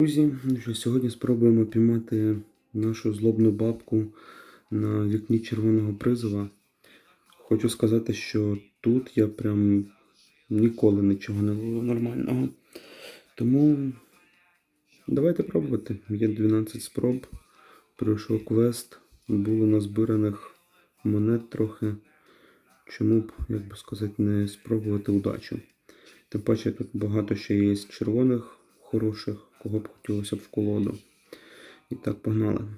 Друзі, ну що, сьогодні спробуємо піймати нашу злобну бабку на вікні червоного призова. Хочу сказати, що тут я прям ніколи нічого не було нормального. Тому давайте пробувати. Є 12 спроб. Пройшов квест, було назбираних монет трохи. Чому б, як би сказати, не спробувати удачу. Тим паче тут багато ще є червоних хороших, кого б хотілося б в колоду. І так, погнали.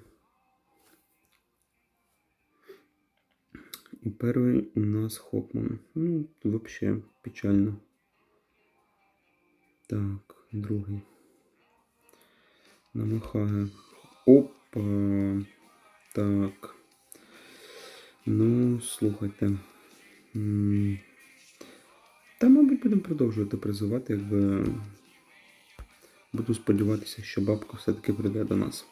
І перший у нас Хокман. Ну, взагалі печально. Так, другий. Намахає. Опа. Так. Ну, слухайте. Та, мабуть, будемо продовжувати призивати, якби. Буду сподіватися, що бабка все-таки прийде до нас.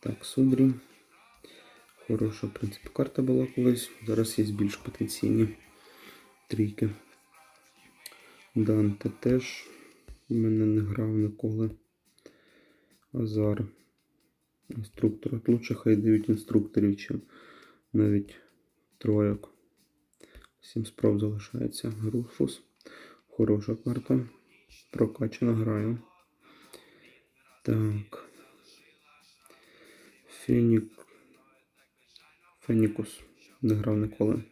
Так, Судрі. Хороша, в принципі, карта була колись. Зараз є більш потенційні трійки. Данте теж в мене не грав ніколи. Азар. Інструктор. Лучше хай дають інструкторів, чим навіть троєк. Сім спроб залишається. Руфус. Хороша карта. Прокачана граю. Так. Фенік. Фенікус. Не грав ніколи.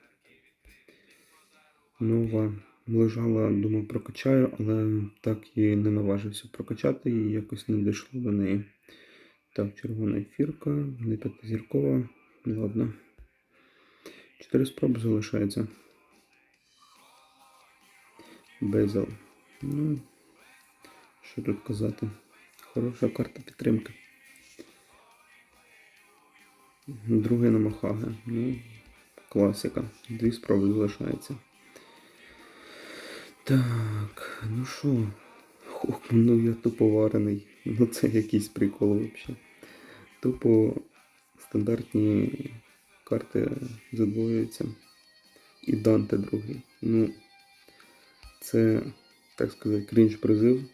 Нова. Лежала, думав, прокачаю, але так і не наважився прокачати і якось не дійшло до неї. Так, червона ефірка, не п'ятизіркова. Ладно. Чотири спроби залишається. Безел. Ну, що тут казати? Хороша карта підтримки. Другий намахага. Ну, класика. Дві спроби залишається. Так, ну що? Ох, ну я тупо варений. Ну це якийсь прикол взагалі. Тупо стандартні карти задвоюються. І Данте другий. Ну, це, так сказати, крінж призив.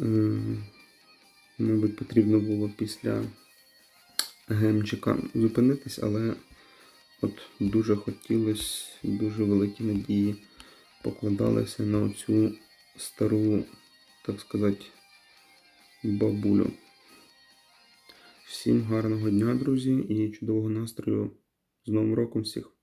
Е, Мабуть, потрібно було після гемчика зупинитись, але от дуже хотілося, дуже великі надії покладалися на цю стару, так сказати, бабулю. Всім гарного дня, друзі, і чудового настрою з Новим роком всіх!